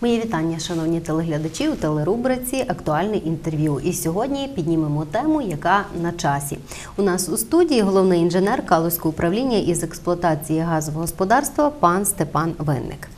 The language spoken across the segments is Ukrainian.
Мої вітання, шановні телеглядачі у телерубриці Актуальне інтерв'ю. І сьогодні піднімемо тему, яка на часі. У нас у студії головний інженер Калузького управління із експлуатації газового господарства пан Степан Винник.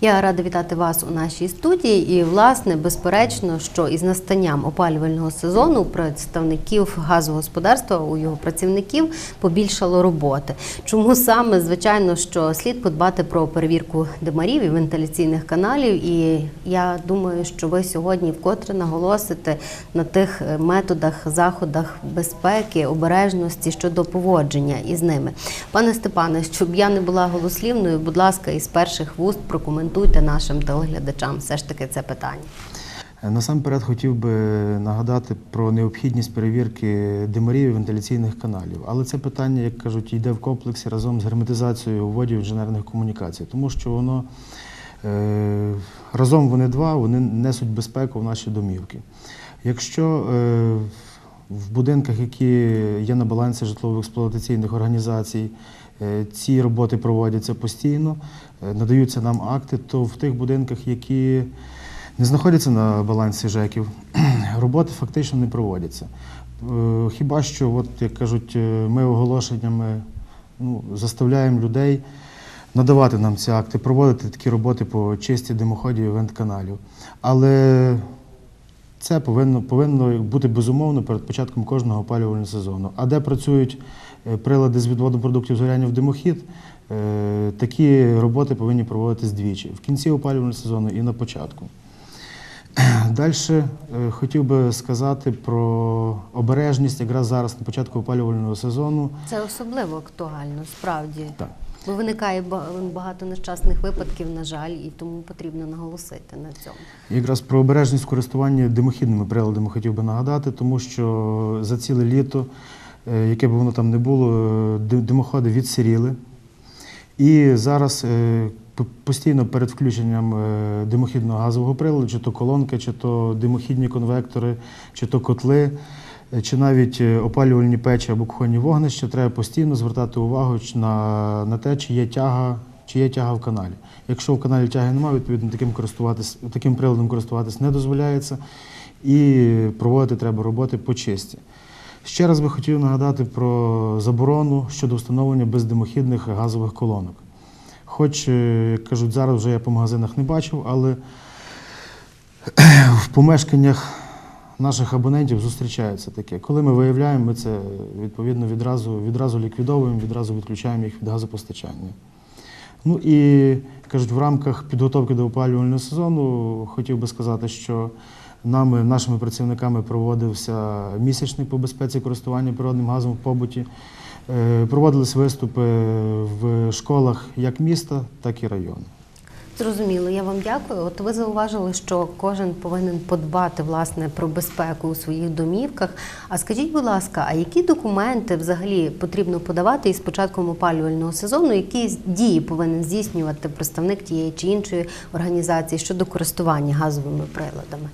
Я рада вітати вас у нашій студії. І, власне, безперечно, що із настанням опалювального сезону представників газового господарства, у його працівників побільшало роботи. Чому саме, звичайно, що слід подбати про перевірку димарів і вентиляційних каналів. І я думаю, що ви сьогодні вкотре наголосите на тих е, методах, заходах безпеки, обережності щодо поводження із ними. Пане Степане, щоб я не була голослівною, будь ласка, із перших вуст прокоментуйте нашим телеглядачам все ж таки це питання. Е, Насамперед хотів би нагадати про необхідність перевірки димарів і вентиляційних каналів. Але це питання, як кажуть, йде в комплексі разом з герметизацією водів інженерних комунікацій, тому що воно разом вони два, вони несуть безпеку в наші домівки. Якщо е, в будинках, які є на балансі житлово-експлуатаційних організацій, е, ці роботи проводяться постійно, е, надаються нам акти, то в тих будинках, які не знаходяться на балансі ЖЕКів, роботи фактично не проводяться. Е, Хіба що, от, як кажуть, е, ми оголошеннями ну, заставляємо людей надавати нам ці акти, проводити такі роботи по чисті димоходів і вентканалів. Але це повинно, повинно бути безумовно перед початком кожного опалювального сезону. А де працюють е, прилади з відводу продуктів згоряння в димохід, е, такі роботи повинні проводитись двічі в кінці опалювального сезону і на початку. Далі хотів би сказати про обережність якраз зараз на початку опалювального сезону. Це особливо актуально, справді. Так. Бо виникає багато нещасних випадків, на жаль, і тому потрібно наголосити на цьому. Якраз про обережність користування димохідними приладами хотів би нагадати, тому що за ціле літо, е, яке б воно там не було, е, димоходи відсиріли. І зараз е, постійно перед включенням димохідного газового приладу, чи то колонки, чи то димохідні конвектори, чи то котли, чи навіть е, опалювальні печі або кухонні вогнища, треба постійно звертати увагу на, на те, чи є тяга. Чи є тяга в каналі? Якщо в каналі тяги немає, відповідно таким користуватись, таким приладом користуватись не дозволяється, і проводити треба роботи по чисті. Ще раз би хотів нагадати про заборону щодо встановлення бездимохідних газових колонок. Хоч, е, як кажуть, зараз вже я по магазинах не бачив, але в помешканнях наших абонентів зустрічається таке. Коли ми виявляємо, ми це відповідно відразу, відразу ліквідовуємо, відразу відключаємо їх від газопостачання. Ну і кажуть, в рамках підготовки до опалювального сезону хотів би сказати, що нами, нашими працівниками проводився місячний по безпеці користування природним газом в побуті. Е, Проводились виступи в школах як міста, так і району. Зрозуміло, я вам дякую. От ви зауважили, що кожен повинен подбати власне про безпеку у своїх домівках. А скажіть, будь ласка, а які документи взагалі потрібно подавати із початком опалювального сезону? Які дії повинен здійснювати представник тієї чи іншої організації щодо користування газовими приладами?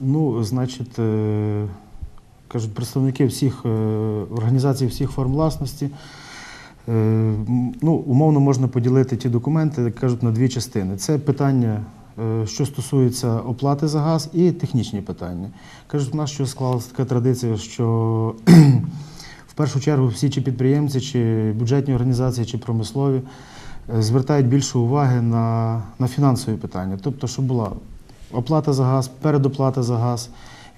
Ну, значить, е, кажуть, представники всіх е, організацій, всіх форм власності. Е, Ну, умовно можна поділити ті документи, як кажуть, на дві частини. Це питання, е, що стосується оплати за газ, і технічні питання. Кажуть, у нас що склалася така традиція, що в першу чергу всі чи підприємці, чи бюджетні організації, чи промислові е, звертають більше уваги на, на фінансові питання. Тобто, щоб була оплата за газ, передоплата за газ.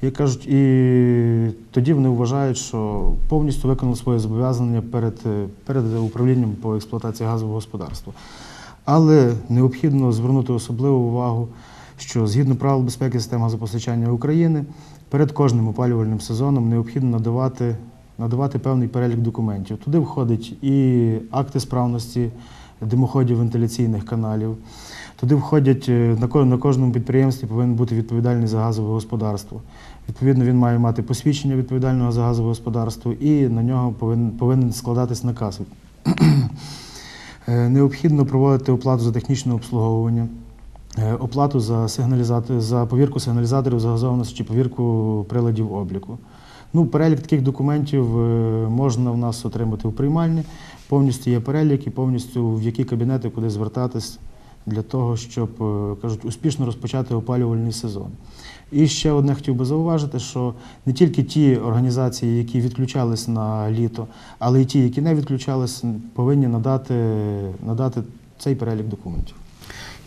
І кажуть, і тоді вони вважають, що повністю виконали своє зобов'язання перед, е, перед управлінням по експлуатації газового господарства. Але необхідно звернути особливу увагу, що згідно правил безпеки систем газопостачання України, перед кожним опалювальним сезоном необхідно надавати, надавати певний перелік документів. Туди входить і акти справності димоходів вентиляційних каналів. Туди входять е, на кожному підприємстві повинен бути відповідальний за газове господарство. Відповідно, він має мати посвідчення відповідального за газове господарство і на нього повинен, повинен складатись наказ. Е, Необхідно проводити оплату за технічне обслуговування, е, оплату за за повірку сигналізаторів загазованості чи повірку приладів обліку. Ну, перелік таких документів можна в нас отримати в приймальні. Повністю є перелік і повністю в які кабінети, куди звертатись для того, щоб е, кажуть, успішно розпочати опалювальний сезон. І ще одне хотів би зауважити, що не тільки ті організації, які відключались на літо, але й ті, які не відключались, повинні надати, надати цей перелік документів.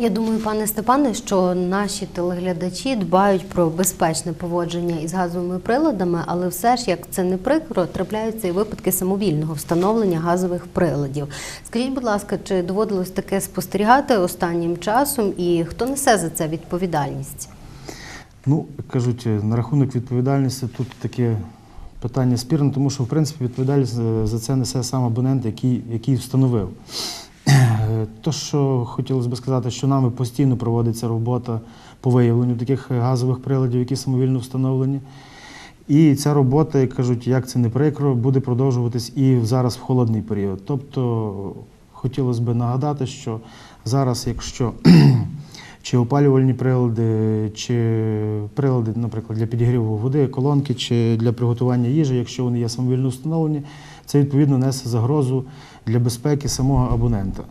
Я думаю, пане Степане, що наші телеглядачі дбають про безпечне поводження із газовими приладами, але все ж, як це не прикро, трапляються і випадки самовільного встановлення газових приладів. Скажіть, будь ласка, чи доводилось таке спостерігати останнім часом, і хто несе за це відповідальність? Ну, кажуть, е, на рахунок відповідальності тут таке питання спірне, тому що, в принципі, відповідальність е, за це несе сам абонент, який, який встановив. Е, То, що хотілося б сказати, що нами постійно проводиться робота по виявленню таких е, газових приладів, які самовільно встановлені. І ця робота, як кажуть, як це не прикро, буде продовжуватись і зараз в холодний період. Тобто хотілося б нагадати, що зараз, якщо чи опалювальні прилади, чи прилади, наприклад, для підігріву води, колонки, чи для приготування їжі, якщо вони є самовільно встановлені, це відповідно несе загрозу для безпеки самого абонента.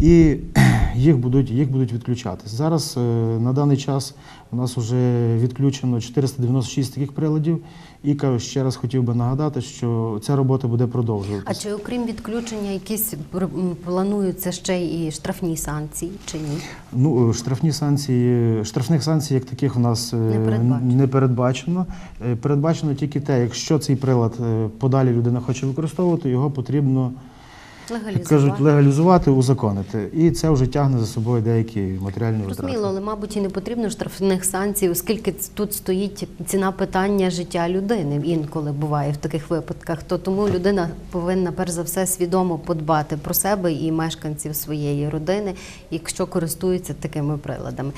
І їх будуть, їх будуть відключати. Зараз е, на даний час у нас вже відключено 496 таких приладів. І кажу, ще раз хотів би нагадати, що ця робота буде продовжуватися. А чи окрім відключення, якісь плануються ще і штрафні санкції, чи ні? Ну, е, штрафні санкції, штрафних санкцій як таких у нас е, Не передбачено. не передбачено. Передбачено тільки те, якщо цей прилад подалі людина хоче використовувати, його потрібно Легалізувати? кажуть, легалізувати, узаконити. І це вже тягне за собою деякі матеріальні витрати. Зрозуміло, але мабуть і не потрібно штрафних санкцій, оскільки тут стоїть ціна питання життя людини. Інколи буває в таких випадках. То тому людина повинна перш за все свідомо подбати про себе і мешканців своєї родини, якщо користуються такими приладами.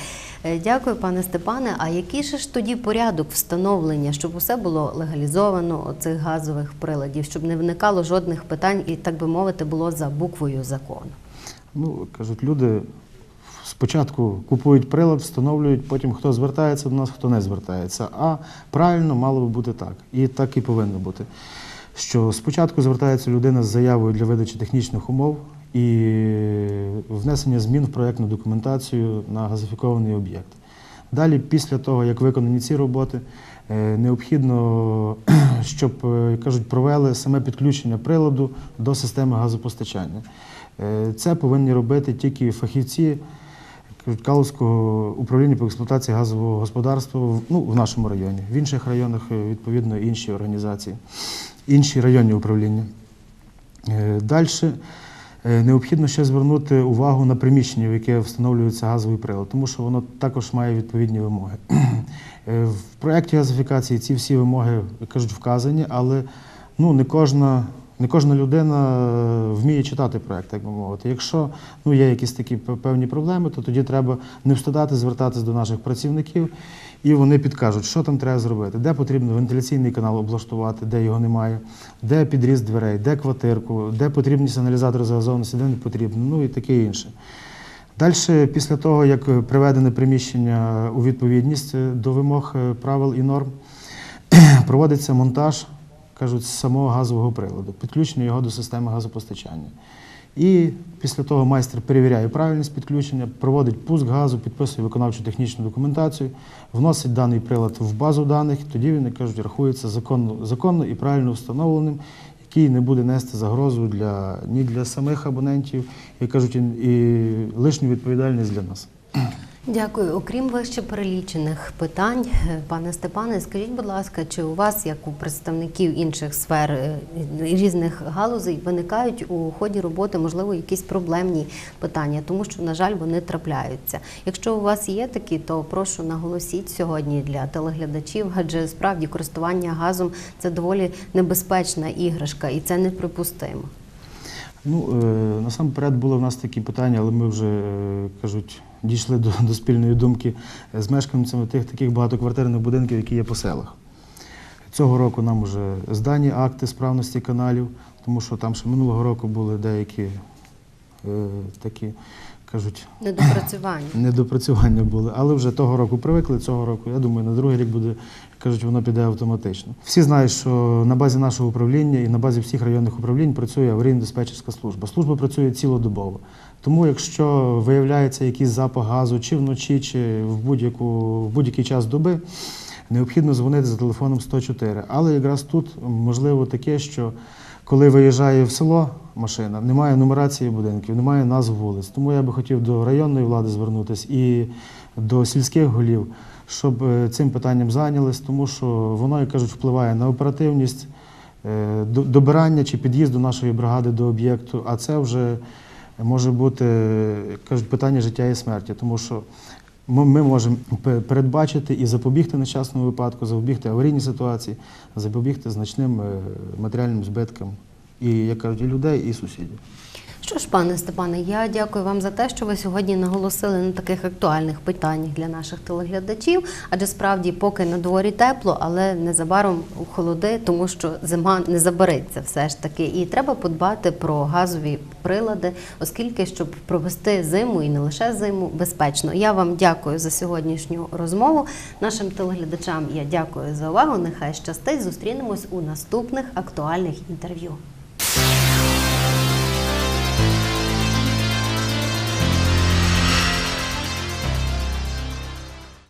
Е, Дякую, пане Степане. А який же ж тоді порядок встановлення, щоб усе було легалізовано оцих газових приладів, щоб не виникало жодних питань і так би мовити було за буквою закону? Ну, кажуть, люди спочатку купують прилад, встановлюють, потім хто звертається до нас, хто не звертається. А правильно мало би бути так. І так і повинно бути. Що спочатку звертається людина з заявою для видачі технічних умов і внесення змін в проєктну документацію на газифікований об'єкт. Далі, після того, як виконані ці роботи, необхідно, щоб е, кажуть, провели саме підключення приладу до системи газопостачання. Е, Це повинні робити тільки фахівці Калузького управління по експлуатації газового господарства ну, в нашому районі. В інших районах, е, відповідно, інші організації, інші районні управління. Далі необхідно ще звернути увагу на приміщення, в яке встановлюється газовий прилад, тому що воно також має відповідні вимоги. Е, В проєкті газифікації ці всі вимоги, кажуть, вказані, але ну, не кожна. Не кожна людина е, вміє читати проект, так би мовити. Якщо ну, є якісь такі певні проблеми, то тоді треба не встидати, звертатися до наших працівників, і вони підкажуть, що там треба зробити, де потрібно вентиляційний канал облаштувати, де його немає, де підріз дверей, де квартирку, де потрібні сигналізатори загазованості, де не потрібно, ну і таке інше. Далі, після того, як приведене приміщення у відповідність до вимог е, правил і норм, проводиться монтаж, кажуть, з самого газового приладу, підключення його до системи газопостачання. І після того майстер перевіряє правильність підключення, проводить пуск газу, підписує виконавчу технічну документацію, вносить даний прилад в базу даних, тоді він, як кажуть, рахується законно, законно і правильно встановленим, який не буде нести загрозу для, ні для самих абонентів, і кажуть, і лишню відповідальність для нас. Дякую. Окрім вище перелічених питань, е, пане Степане, скажіть, будь ласка, чи у вас, як у представників інших сфер е, різних галузей, виникають у ході роботи, можливо, якісь проблемні питання, тому що, на жаль, вони трапляються. Якщо у вас є такі, то прошу наголосіть сьогодні для телеглядачів, адже справді користування газом це доволі небезпечна іграшка, і це неприпустимо. Ну, е, насамперед були в нас такі питання, але ми вже е, кажуть, дійшли до, до спільної думки з мешканцями тих таких багатоквартирних будинків, які є по селах. Цього року нам вже здані акти справності каналів, тому що там ще минулого року були деякі е, такі, кажуть, Недопрацювання. недопрацювання були, але вже того року привикли, цього року, я думаю, на другий рік буде, кажуть, воно піде автоматично. Всі знають, що на базі нашого управління і на базі всіх районних управлінь працює аварійно-диспетчерська служба. Служба працює цілодобово. Тому, якщо виявляється якийсь запах газу чи вночі, чи в, будь-яку, в будь-який час доби, необхідно дзвонити за телефоном 104. Але якраз тут можливо таке, що коли виїжджає в село машина, немає нумерації будинків, немає назв вулиць. Тому я би хотів до районної влади звернутися і до сільських голів, щоб е, цим питанням зайнялись, тому що воно, як кажуть, впливає на оперативність е, добирання чи під'їзду нашої бригади до об'єкту, а це вже може бути, кажуть, питання життя і смерті, тому що ми ми можемо передбачити і запобігти нещасному випадку, запобігти аварійній ситуації, запобігти значним е, матеріальним збиткам і, як кажуть, і людей, і сусідів. Що ж, пане Степане, я дякую вам за те, що ви сьогодні наголосили на таких актуальних питаннях для наших телеглядачів. Адже справді, поки на дворі тепло, але незабаром холоди, тому що зима не забереться все ж таки. І треба подбати про газові прилади, оскільки щоб провести зиму і не лише зиму безпечно. Я вам дякую за сьогоднішню розмову. Нашим телеглядачам я дякую за увагу. Нехай щастить. Зустрінемось у наступних актуальних інтерв'ю.